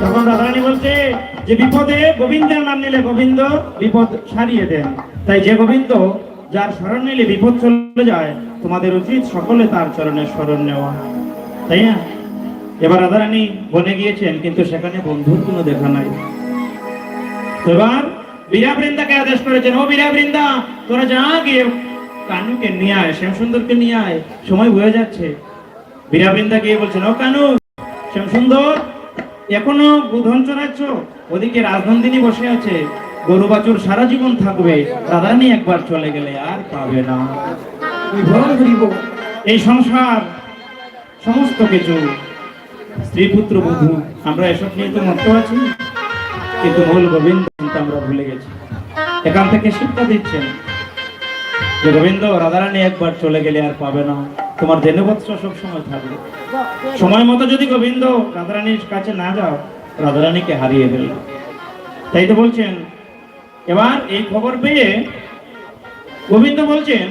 তখন বলছে যে, বিপদে গোবিন্দের নাম নিলে গোবিন্দ বিপদ সারিয়ে দেন। তাই যে গোবিন্দ যার নিলে বিপদ চলে যায়, তোমাদের উচিত সকলে তার নেওয়া। তাই না? এবার রাধারানী বনে গিয়েছেন, কিন্তু সেখানে বন্ধুর কোনো দেখা নাই। এবার বীরা বৃন্দাকে আদেশ করেছেন, ও বীরা বৃন্দা তোরা যা গিয়ে কানুকে নিয়ে আয় শ্যাম সুন্দরকে নিয়ে আয়। সময় বয়ে যাচ্ছে। বীরা বৃন্দা গিয়ে বলছেন ও কানু শ্যাম সুন্দর এখনও বুধন চড়াচ্ছ? ওদিকে রাজনন্দিনী বসে আছে। গরু বাছুর সারা জীবন থাকবে। রাধারানী একবার চলে গেলে আর পাবে না। এই সংসার সমস্ত কিছু। স্ত্রী পুত্র বধূ আমরা এসব নিয়ে তো মত আছি। কিন্তু মূল গোবিন্দ আমরা ভুলে গেছি। এখান থেকে শিক্ষা দিচ্ছেন। যে গোবিন্দ, রাধারানী একবার চলে গেলে আর পাবে না। তোমার দেনবৎস সব সময় থাকবে। সময় মতো যদি গোবিন্দ রাধারানীর কাছে না যাও, রাধারানীকে হারিয়ে ফেলবে। তাই তো বলছেন, এবার এই খবর পেয়ে গোবিন্দ বলছেন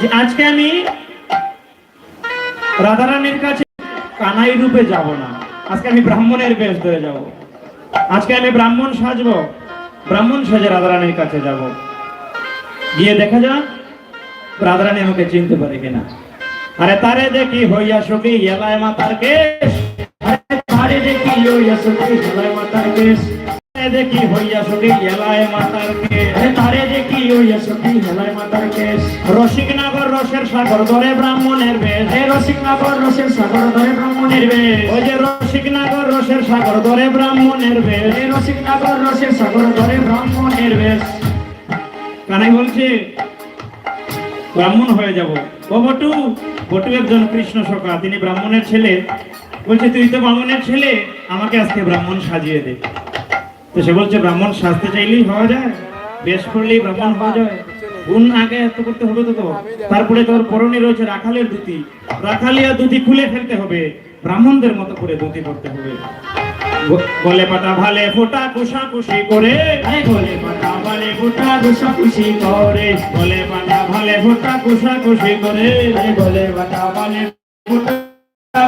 যে, আজকে আমি রাধারানীর কাছে কানাই রূপে যাব না। আজকে আমি ব্রাহ্মণের বেশ ধরে যাব। আজকে আমি ব্রাহ্মণ সাজবো। ব্রাহ্মণ সাজে রাধারানীর কাছে যাব। গিয়ে দেখা যাক রাধারানী আমাকে চিনতে পারে কিনা। আরে তারে দেখি হইয়া সখী, এলায় মাতার কেশ। তারে দেখি হইয়া কেশ। দেখি হইয়া কেশ। তারে দেখি হইয়া কেশ। রসের সাগর ধরে ব্রাহ্মণের বেশ। রসের সাগর ধরে ব্রাহ্মণের বেশ। ওই যে রসিক নাগর, রসের সাগর ধরে ব্রাহ্মণের বেশ। হে রসের সাগর ধরে ব্রাহ্মণের বেশ। কানাই বলছে, ব্রাহ্মণ হয়ে যাব। ও বটু বটু একজন কৃষ্ণ সখা, তিনি ব্রাহ্মণের ছেলে। বলছে, তুই তো ব্রাহ্মণের ছেলে, আমাকে আজকে ব্রাহ্মণ সাজিয়ে দে। তো সে বলছে, ব্রাহ্মণ সাজতে চাইলেই হওয়া যায়, বেশ করলেই ব্রাহ্মণ হওয়া যায়। গুণ আগে এত করতে হবে তো তো। তারপরে তোর পরনে রয়েছে রাখালের ধুতি। রাখালিয়া ধুতি খুলে ফেলতে হবে। ব্রাহ্মণদের মতো করে ধুতি করতে হবে। গলে পাতা ভালে ফোটা কুসা কুশি করে। আরে বলে পাতা বলে ফুটা দুশো খুশি করে গলে বাটা ভালে ফোটা কুসা কুশি করে। বলে পাতা বলে ফুটা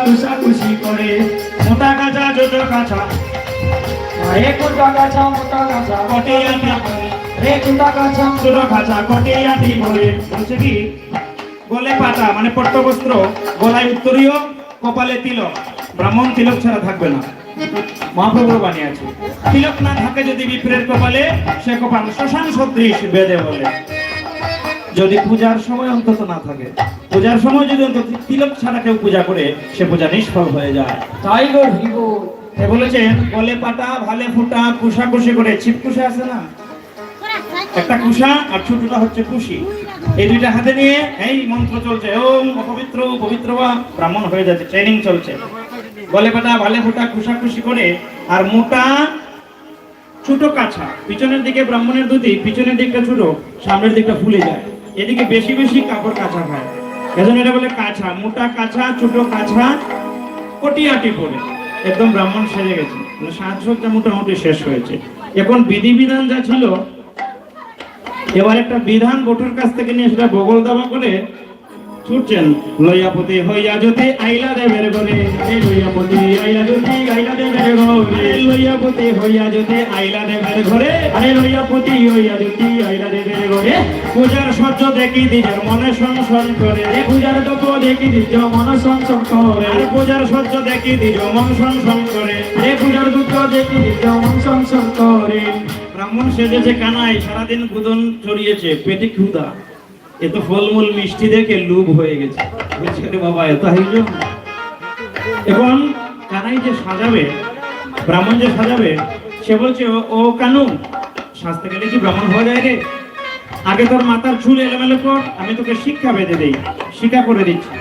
দুশো খুশি করে। মোটা কাঁচা ছোট কাঁচা রে কুটা গাছা মোটা কটিয়াটি রে কুটা গাছা ছোট কাঁচা কটিয়াটি বলে। বলছে কি? পাতা মানে পট্টবস্ত্র গলায় উত্তরীয় কপালে তিলক। ব্রাহ্মণ তিলক ছাড়া থাকবে না। মহাপ্রভুর বাণী আছে। তিলক না থাকে যদি বিপ্রের কপালে সে কপাল শ্মশান সদৃশ বেদে বলে। যদি পূজার সময় অন্তত না থাকে পূজার সময় যদি অন্তত তিলক ছাড়া কেউ পূজা করে সে পূজা নিষ্ফল হয়ে যায়। তাই গো এ বলেছেন গলে পাতা ভালে ফুটা কুসা কুশি করে ছিপ কুশা আছে না? একটা কুসা আর ছোটটা হচ্ছে কুশি এই দুইটা হাতে নিয়ে এই মন্ত্র চলছে। ওম অপবিত্র পবিত্র বা ব্রাহ্মণ হয়ে যাচ্ছে ট্রেনিং চলছে। গলে পাতা ভালে ফুটা কুশি করে, আর মোটা, ছোট কাছা। পিছনের দিকে ব্রাহ্মণের দুধি, পিছনের দিকটা ছোট, সামনের দিকটা ফুলে যায়। এদিকে বেশি বেশি কাপড় কাছা খায় এজন্য এটা বলে কাছা। মোটা কাছা, ছোট কাছা, কটিয়াটি পরে। একদম ব্রাহ্মণ সেরে গেছে। মানে সাজসজ্জা মোটামুটি শেষ হয়েছে। এখন বিধিবিধান যা ছিল, এবার একটা বিধান বটুর কাছ থেকে নিয়ে সেটা বগল দাবা করে ছুটছেন লইয়াপতি হইয়া যদি আইলা দেবের এই লইয়াপতি আইলা যদি আইলা দেবের ঘরে লইয়াপতি হইয়া যদি আইলা দেবের ঘরে। আরে লইয়াপতি হইয়া যদি আইলা দেবের ঘরে। পূজার সহ্য দেখি দিজার মনে সংসন করে। রে পূজার দোপ দেখি দিজ মন সংসব করে। আর পূজার সহ্য দেখি দিজ মন সংসন করে। রে পূজার দুঃখ দেখি দিজ মন সংসব করে। ব্রাহ্মণ সেজেছে কানাই সারাদিন গুদন চড়িয়েছে পেটে ক্ষুদা এত ফলমূল মিষ্টি দেখে লোভ হয়ে গেছে। বলছে বাবা এত আয়োজন এখন কানাই যে সাজাবে, ব্রাহ্মণ যে সাজাবে, সে বলছে, "ও- কানু, সাজতে গেলে কি ব্রাহ্মণ হওয়া যায় রে? আগে তোর মাথার চুল এলোমেলো কর, আমি তোকে শিক্ষা বেঁধে দেই শিক্ষা করে দিচ্ছি।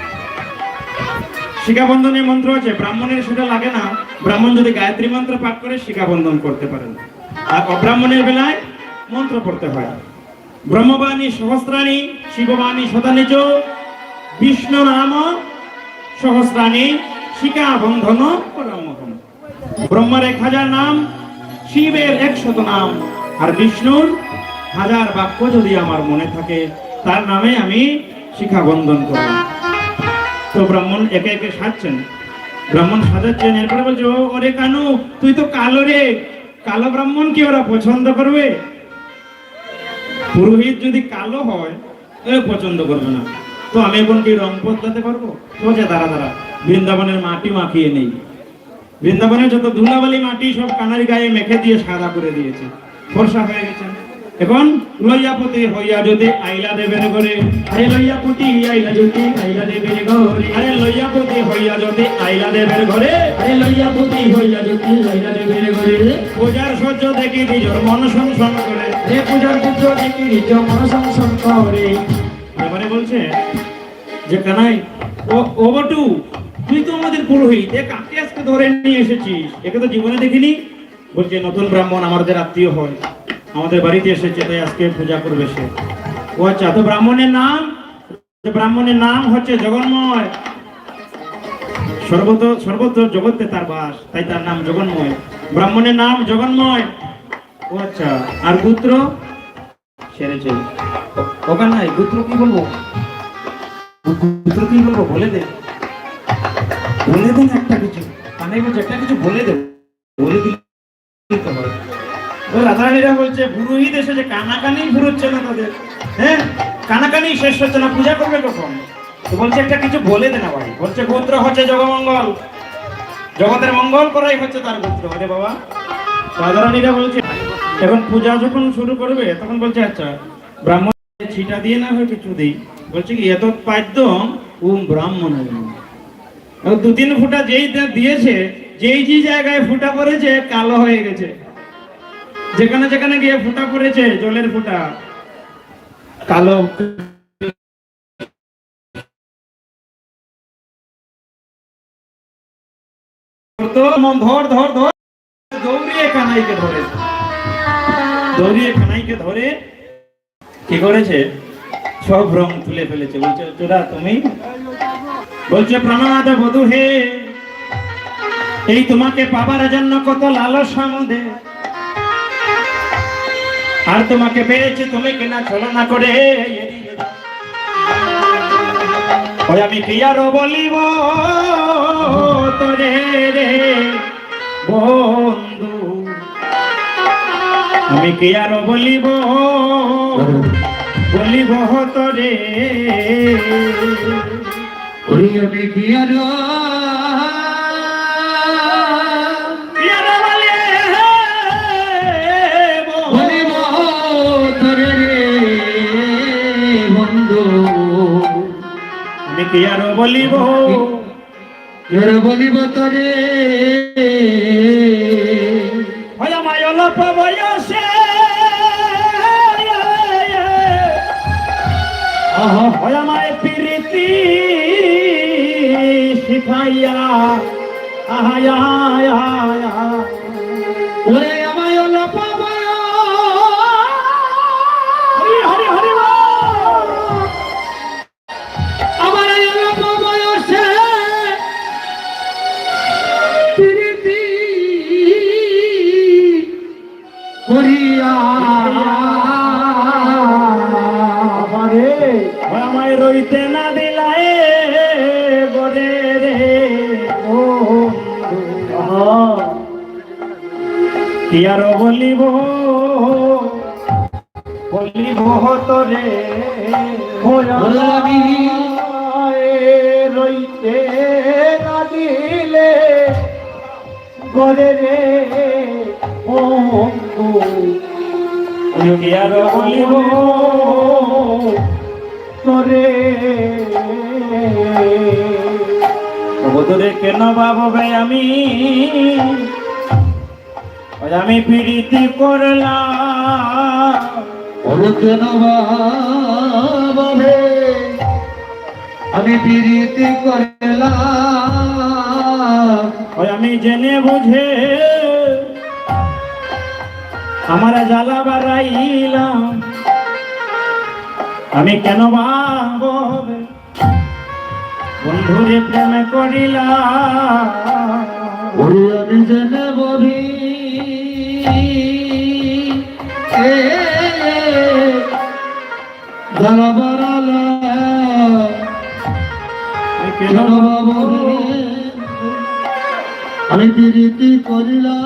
শিখা বন্ধনের মন্ত্র আছে, ব্রাহ্মণের সেটা লাগে না। ব্রাহ্মণ যদি গায়ত্রী মন্ত্র পাঠ করে শিখা বন্ধন করতে পারেন। আর অব্রাহ্মণের বেলায় মন্ত্র পড়তে হয়। ব্রহ্মবাণী সহস্রাণী, শিববাণী শতানিচ বিষ্ণু নাম সহস্রাণী, শিখা বন্ধন ব্রহ্মার এক হাজার নাম, শিবের একশত নাম, আর বিষ্ণুর হাজার বাক্য যদি আমার মনে থাকে, তার নামে আমি শিখা বন্ধন করব। তো ব্রাহ্মণ একে একে সাজছেন। ব্রাহ্মণ সাজাচ্ছেন, এরপরে বলছে ওরে কানু, তুই তো কালো রে। কালো ব্রাহ্মণ কি ওরা পছন্দ করবে? পুরোহিত যদি কালো হয় পছন্দ করবে না। তো আমি এখন কি রং বদলাতে পারব? বলছে দাঁড়া দাঁড়া। বৃন্দাবনের মাটি মাখিয়ে নেই। বৃন্দাবনের যত ধুলাবালি মাটি সব কানারি গায়ে মেখে দিয়ে সাদা করে দিয়েছে। ফর্সা হয়ে গেছে এখন লইয়াপতি হইয়া যদি আইলা দেবের ঘরে আরে লইয়াপতি আইলা যদি আইলা দেবের ঘরে আরে লইয়াপতি হইয়া যদি আইলা দেবের ঘরে, আরে লইয়া পুতি হইয়া যদি লইয়া দেবের ঘরে। পূজার সহ্য দেখি নিজের মন সংসন করে, রে পূজার পুত্র দেখি নিজ মন সংসন করে। এবারে বলছে যে, কানাই, ও ও তুই তো আমাদের পুরোহিত, এ কাকে আজকে ধরে নিয়ে এসেছিস? একে তো জীবনে দেখিনি। বলছে, নতুন ব্রাহ্মণ আমাদের আত্মীয় হয়। আমাদের বাড়িতে এসেছে, তাই আজকে পূজা করবে সে। ও আচ্ছা তো ব্রাহ্মণের নাম? ব্রাহ্মণের নাম হচ্ছে জগন্ময়। সর্বত, সর্বত্র জগতে তার বাস, তাই তার নাম জগন্ময়। ব্রাহ্মণের নাম জগন্ময়। ও আচ্ছা আর পুত্র? সেরেছে ওখানে নাই, পুত্র কি বলব? পুত্র কি বলব? বলে দে। বলে দেন একটা কিছু। কানে একটা কিছু বলে দে। বলে দিলে রাধারানীরা বলছে, পুরোহিত এসেছে কানাকানি ফুরোচ্ছে না তাদের হ্যাঁ? কানাকানি শেষ হচ্ছে না, পূজা করবে কখন? তো বলছে, একটা কিছু বলে দে না ভাই। বলছে পুত্র হচ্ছে জগমঙ্গল। জগতের মঙ্গল করাই হচ্ছে তার পুত্র আরে বাবা। রাধারানীরা বলছে, এখন পূজা যখন শুরু করবে, তখন বলছে আচ্ছা ব্রাহ্মণ ছিটা দিয়ে না হয় কিছু দিই? বলছে কি এত পাদ্য ও ব্রাহ্মণ দু তিন ফুটা যেই দিয়েছে, যেই যে জায়গায় ফুটা পড়েছে, কালো হয়ে গেছে। যেখানে যেখানে গিয়ে ফুটা পড়েছে জলের ফুটা। কালো ধর ধর ধর, দৌড়িয়ে কানাইকে ধরে। দৌড়িয়ে কানাইকে ধরে কি করেছে? সব রং তুলে ফেলেছে। বলছে তোরা তুমি? বলছে প্রণাদ বধু হে, এই তোমাকে পাবার জন্য কত লালসা মদে আর তোমাকে পেয়েছে তুমি কিনা ছলনা করে। ওই আমি কি আরও বলিব তোরে রে বন্ধু? আমি কি আরও বলিব? বলিব তোরে। ওরে আমি কি আর কি আরও বলিব। তোর বলিব তোরে। হয় আমায় অল্প বয়সে। আহা হয় আমায় প্রীতি শিখাইয়া। আহায়া ওরে রইতে না দিলায় গরে রে। ও কি আর বলিব? বলিব তোরে গোলামি রইতে না দিলে গরে রে। ও কি আর বলিব? তোরে বধুরে কেন ভাববে আমি? আমি প্রীতি করলাম। কেন বাবে আমি প্রীতি করলাম। ওই আমি জেনে বুঝে আমার জ্বালা বাড়াইলাম। আমি কেন ভাববে বন্ধুরে প্রেম করিলাম। ওরে আমি জেনে বলি আমি প্রীতি করিলাম।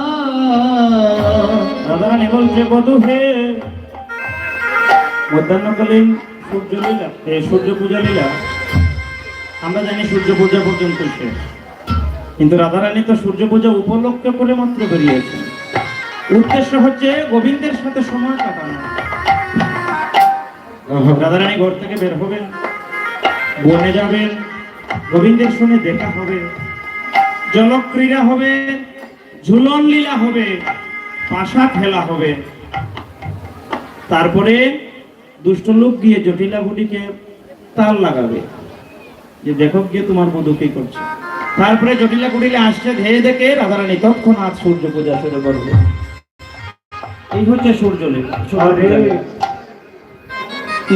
বলছে বধু হে। মধ্যাহ্নকালীন সূর্য লীলা এ, সূর্য পূজা লীলা আমরা জানি সূর্য পূজা পর্যন্ত শেষ। কিন্তু রাধারানী তো সূর্য পূজা করে মাত্র বেরিয়েছেন। উদ্দেশ্য হচ্ছে গোবিন্দের সাথে সময় কাটানো। রাধারানী ঘর থেকে বের হবেন বনে যাবেন গোবিন্দের সঙ্গে দেখা হবে জলক্রীড়া হবে ঝুলন লীলা হবে পাশা খেলা হবে। তারপরে দুষ্ট লোক গিয়ে জটিলা গুটিকে তাল লাগাবে। যে দেখো গিয়ে তোমার মধু কি করছে। তারপরে জটিলা কুটিলে আসছে ধেয়ে দেখে রাধারানী তৎক্ষণাৎ সূর্য পূজা শুরু করবে। এই হচ্ছে সূর্য